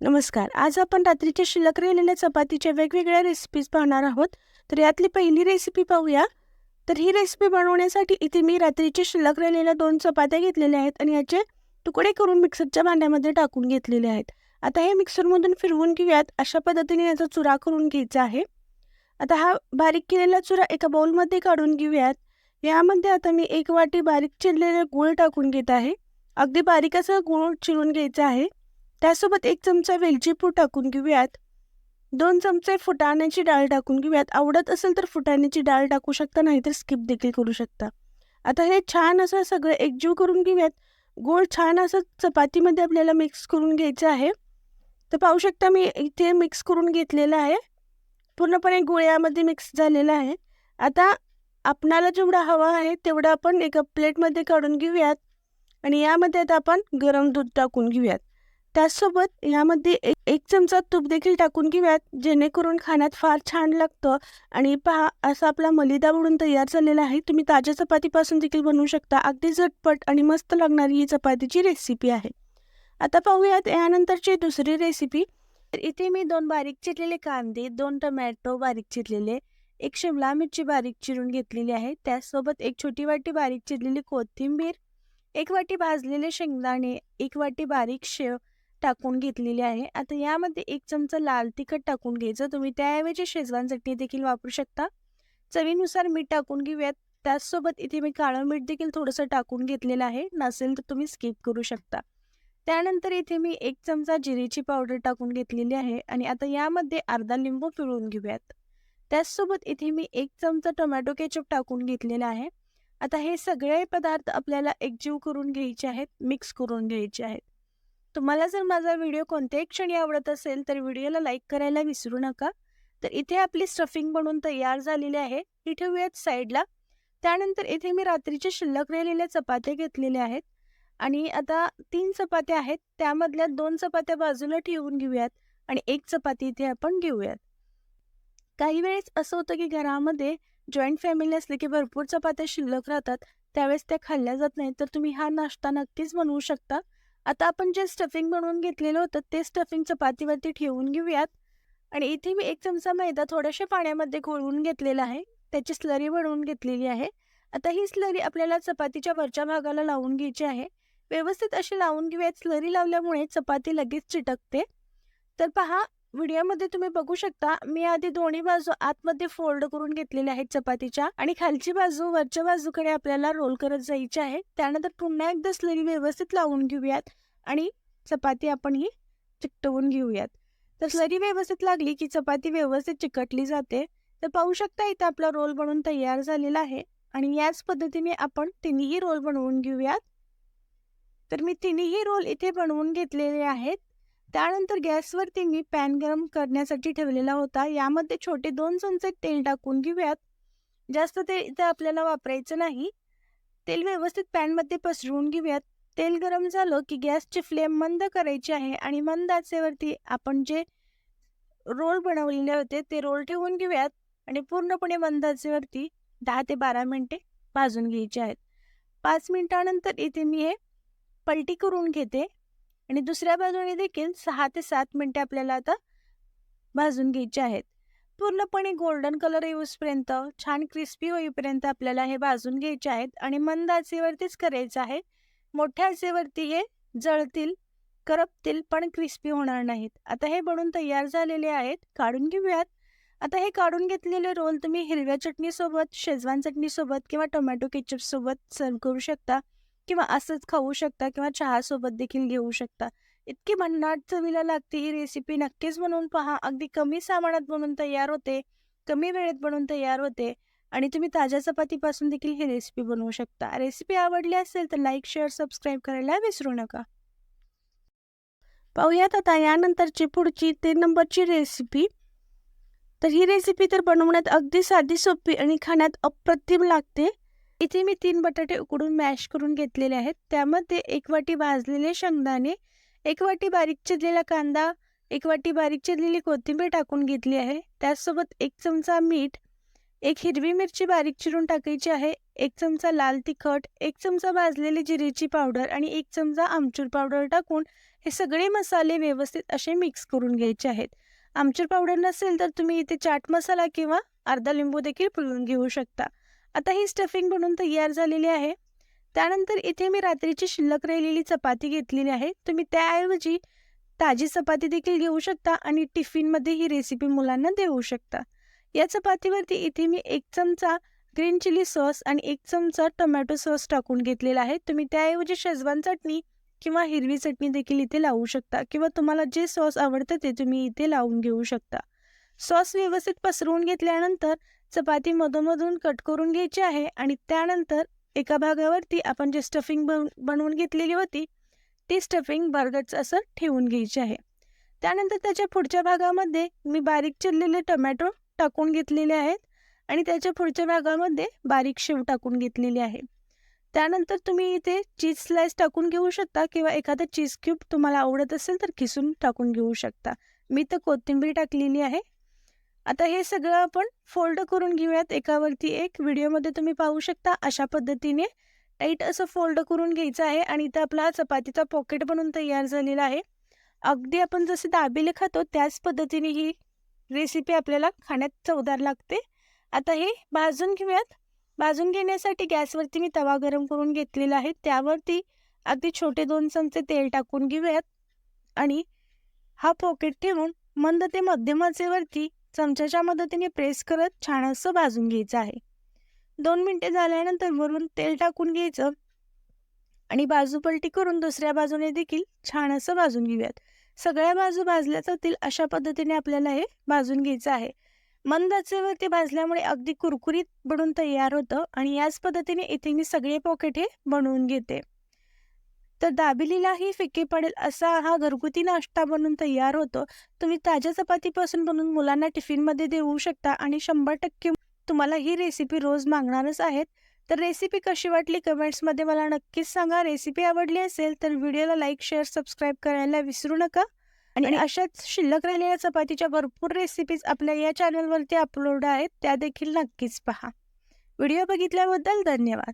नमस्कार. आज आपण रात्रीच्या शिल्लक राहिलेल्या चपातीच्या वेगवेगळ्या रेसिपीज पाहणार आहोत. तर यातली पहिली रेसिपी पाहूया. तर ही रेसिपी बनवण्यासाठी इथे मी रात्रीचे शिल्लक राहिलेल्या दोन चपात्या घेतलेल्या आहेत आणि याचे तुकडे करून मिक्सरच्या भांड्यामध्ये टाकून घेतलेले आहेत. आता हे मिक्सरमधून फिरवून घेऊयात. अशा पद्धतीने याचा चुरा करून घ्यायचा आहे. आता हा बारीक केलेला चुरा एका बाउलमध्ये काढून घेऊयात. यामध्ये आता मी एक वाटी बारीक चिरलेले गूळ टाकून घेत आहे. अगदी बारीक असं गूळ चिरून घ्यायचं आहे. त्यासोबत एक चमचा वेलची पूड टाकून घेऊयात. दोन चमचे फुटाण्याची डाळ टाकून घेऊयात. आवडत असेल तर फुटाण्याची डाळ टाकू शकता नाहीतर स्किप देखील करू शकता. आता हे छान असं सगळं एकजीव करून घेऊयात. गोळ छान असं चपातीमध्ये आपल्याला मिक्स करून घ्यायचं आहे. तर पाहू शकता मी इथे मिक्स करून घेतलेलं आहे. पूर्णपणे गोळ्यामध्ये मिक्स झालेलं आहे. आता आपणाला जेवढा हवा आहे तेवढा आपण एका प्लेटमध्ये काढून घेऊयात. आणि यामध्ये आता आपण गरम दूध टाकून घेऊयात. त्याचसोबत यामध्ये एक एक चमचा तूप देखील टाकून घेऊयात जेणेकरून खाण्यात फार छान लागतं. आणि पहा असा आपला मलिदा म्हणून तयार झालेला आहे. तुम्ही ताज्या चपातीपासून देखील बनवू शकता. अगदी झटपट आणि मस्त लागणारी ही चपातीची रेसिपी आहे. आता पाहूयात यानंतरची दुसरी रेसिपी तर इथे मी दोन बारीक चिरलेले कांदे दोन टमॅटो बारीक चिरलेले एक शिमला मिरची बारीक चिरून घेतलेली आहे. त्याचसोबत एक छोटी वाटी बारीक चिरलेली कोथिंबीर एक वाटी भाजलेले शेंगदाणे एक वाटी बारीक शेव टाकून घेतलेली आहे. आता यामध्ये एक चमचा लाल तिखट टाकून घ्यायचं. तुम्ही त्याऐवजी शेजवान चटणी देखील वापरू शकता. चवीनुसार मीठ टाकून घेऊयात. त्याचसोबत इथे मी काळं मीठ देखील थोडंसं टाकून घेतलेलं आहे. नसेल तर तुम्ही स्किप करू शकता. त्यानंतर इथे मी एक चमचा जिरेची पावडर टाकून घेतलेली आहे. आणि आता यामध्ये अर्धा लिंबू पिळून घेऊयात. त्याचसोबत इथे मी एक चमचा टोमॅटो केचप टाकून घेतलेला आहे. आता हे सगळे पदार्थ आपल्याला एकजीव करून घ्यायचे आहेत. मिक्स करून घ्यायचे आहेत. तुम्हाला जर माझा व्हिडिओ कोणत्याही क्षणी आवडत असेल तर व्हिडिओला लाईक करायला विसरू नका. तर इथे आपली स्टफिंग बनवून तयार झालेली आहे. ही ठेवूयात साईडला त्यानंतर इथे मी रात्रीच्या शिल्लक राहिलेल्या चपात्या घेतलेल्या आहेत. आणि आता तीन चपात्या आहेत. त्यामधल्या दोन चपात्या बाजूला ठेवून घेऊयात आणि एक चपाती इथे आपण घेऊयात. काही वेळेस असं होतं की घरामध्ये जॉईंट फॅमिली असले की भरपूर चपात्या शिल्लक राहतात. त्यावेळेस त्या खाल्ल्या जात नाहीत. तर तुम्ही हा नाश्ता नक्कीच बनवू शकता. आता आपण जे स्टफिंग बनवून घेतलेलं होतं ते स्टफिंग चपातीवरती ठेवून घेऊयात. आणि इथे मी एक चमचा मैदा थोड्याशा पाण्यामध्ये घोळवून घेतलेला आहे. त्याची स्लरी बनवून घेतलेली आहे. आता ही स्लरी आपल्याला चपातीच्या वरच्या भागाला लावून घ्यायची आहे. व्यवस्थित अशी लावून घेऊयात. स्लरी लावल्यामुळे चपाती लगेच चिटकते. तर पहा व्हिडिओमध्ये तुम्ही बघू शकता मी आधी दोन्ही बाजू आतमध्ये फोल्ड करून घेतलेल्या आहेत चपातीच्या आणि खालची बाजू वरच्या बाजूकडे आपल्याला रोल करत जायची आहे. त्यानंतर पुन्हा एकदा स्लरी व्यवस्थित लावून घेऊयात आणि चपाती आपण ही चिकटवून घेऊयात. तर स्लरी व्यवस्थित लागली की चपाती व्यवस्थित चिकटली जाते. तर पाहू शकता इथं आपला रोल बनवून तयार झालेला आहे आणि याच पद्धतीने आपण तिन्ही रोल बनवून घेऊयात. तर मी तिन्ही रोल इथे बनवून घेतलेले आहेत. त्यानंतर गॅसवरती मी पॅन गरम करण्यासाठी ठेवलेला होता. यामध्ये छोटे दोन चमचे तेल टाकून घेऊयात. जास्त तेल इथे आपल्याला वापरायचं नाही. तेल व्यवस्थित पॅनमध्ये पसरवून घेऊयात. तेल गरम झालं की गॅसची फ्लेम मंद करायची आहे आणि मंद आचेवरती आपण जे रोल बनवलेले होते ते रोल ठेवून घेऊयात आणि पूर्णपणे मंद आचेवरती दहा ते बारा मिनटे भाजून घ्यायचे आहेत. पाच मिनटानंतर इथे मी हे पलटी करून घेते. आणि दुसऱ्या बाजूने देखील सहा ते सात मिनटे आपल्याला आता भाजून घ्यायचे आहेत. पूर्णपणे गोल्डन कलर येऊसपर्यंत छान क्रिस्पी होईपर्यंत आपल्याला हे भाजून घ्यायचे आहेत आणि मंद आचेवरतीच करायचं आहे. मोठ्या आचेवरती हे जळतील करपतील पण क्रिस्पी होणार नाहीत. आता हे बनून तयार झालेले आहेत. काढून घेऊयात. आता हे काढून घेतलेले रोल तुम्ही हिरव्या चटणीसोबत शेजवान चटणीसोबत किंवा टोमॅटो केचपसोबत सर्व करू शकता. किंवा असंच खाऊ शकता किंवा चहासोबत देखील घेऊ शकता. इतकी भन्नाट चवीला लागते ही रेसिपी नक्कीच बनवून पहा. अगदी कमी सामानात बनवून तयार होते कमी वेळेत बनवून तयार होते आणि तुम्ही ताज्या चपातीपासून देखील ही रेसिपी बनवू शकता. रेसिपी आवडली असेल तर लाईक शेअर सबस्क्राईब करायला विसरू नका. पाहूयात आता यानंतरची पुढची तीन नंबरची रेसिपी तर ही रेसिपी तर बनवण्यात अगदी साधी सोपी आणि खाण्यात अप्रतिम लागते. इथे मी तीन बटाटे उकडून मॅश करून घेतलेले आहेत. त्यामध्ये एक वाटी भाजलेले शेंगदाणे एक वाटी बारीक चिरलेला कांदा एक वाटी बारीक चिरलेली कोथिंबीर टाकून घेतली आहे. त्याचसोबत एक चमचा मीठ एक हिरवी मिरची बारीक चिरून टाकायची आहे एक चमचा लाल तिखट एक चमचा भाजलेली जिरेची पावडर आणि एक चमचा आमचूर पावडर टाकून हे सगळे मसाले व्यवस्थित असे मिक्स करून घ्यायचे आहेत. आमचूर पावडर नसेल तर तुम्ही इथे चाट मसाला किंवा अर्धा लिंबू देखील पिळून घेऊ शकता. आता ही स्टफिंग बनवून तयार झालेली आहे. त्यानंतर इथे मी रात्रीची शिल्लक राहिलेली चपाती घेतलेली आहे. तुम्ही त्याऐवजी ताजी चपाती देखील घेऊ शकता आणि टिफिनमध्ये ही रेसिपी मुलांना देऊ शकता. या चपातीवरती इथे मी एक चमचा ग्रीन चिली सॉस आणि एक चमचा टोमॅटो सॉस टाकून घेतलेला आहे. तुम्ही त्याऐवजी शेजवान चटणी किंवा हिरवी चटणी देखील इथे लावू शकता किंवा तुम्हाला जे सॉस आवडतं ते तुम्ही इथे लावून घेऊ शकता. सॉस व्यवस्थित पसरवून घेतल्यानंतर चपाती मधोमधून कट करून घ्यायची आहे आणि त्यानंतर एका भागावरती आपण जे स्टफिंग बन बनवून घेतलेली होती ती स्टफिंग बर्गरचं असं ठेवून घ्यायची आहे. त्यानंतर त्याच्या पुढच्या भागामध्ये मी बारीक चिरलेले टोमॅटो टाकून घेतलेले आहेत आणि त्याच्या पुढच्या भागामध्ये बारीक शेव टाकून घेतलेली आहे. त्यानंतर तुम्ही इथे चीज स्लाइस टाकून घेऊ शकता किंवा एखादा चीज क्यूब तुम्हाला आवडत असेल तर किसून टाकून घेऊ शकता. मी तर कोथिंबीर टाकलेली आहे. आता हे सगळं आपण फोल्ड करून घेऊयात. एकावरती एक व्हिडिओमध्ये तुम्ही पाहू शकता अशा पद्धतीने. टाईट असं फोल्ड करून घ्यायचं आहे आणि इथं आपला चपातीचा पॉकेट बनून तयार झालेला आहे. अगदी आपण जसे दाबेले खातो त्याच पद्धतीने ही रेसिपी आपल्याला खाण्यात चवदार लागते. आता हे भाजून घेऊयात. भाजून घेण्यासाठी गॅसवरती मी तवा गरम करून घेतलेला आहे. त्यावरती अगदी छोटे दोन चमचे तेल टाकून घेऊयात. आणि हा पॉकेट ठेवून मंद ते मध्यम आचेवरती चमच्याच्या मदतीने प्रेस करत छान असं भाजून घ्यायचं आहे. दोन मिनटे झाल्यानंतर वरून तेल टाकून घ्यायचं आणि बाजू पलटी करून दुसऱ्या बाजूने देखील छान असं भाजून घेऊयात. सगळ्या बाजू भाजल्या जातील अशा पद्धतीने आपल्याला हे भाजून घ्यायचं आहे. मंद आचेवरती भाजल्यामुळे अगदी कुरकुरीत बनून तयार होतं आणि याच पद्धतीने इथे मी सगळे पॉकेट हे बनवून घेते. तर दाबिलीलाही फिके पडेल असा हा घरगुती नाश्ता बनून तयार होतो. तुम्ही ताज्या चपातीपासून बनवून मुलांना टिफिनमध्ये देऊ शकता आणि शंभर टक्के तुम्हाला ही रेसिपी रोज मागणारच आहेत. तर रेसिपी कशी वाटली कमेंट्समध्ये मला नक्कीच सांगा. रेसिपी आवडली असेल तर व्हिडिओला लाईक शेअर सबस्क्राईब करायला विसरू नका. आणि अशाच शिल्लक राहिलेल्या चपातीच्या भरपूर रेसिपीज आपल्या या चॅनलवरती अपलोड आहेत त्या देखील नक्कीच पहा. व्हिडिओ बघितल्याबद्दल धन्यवाद.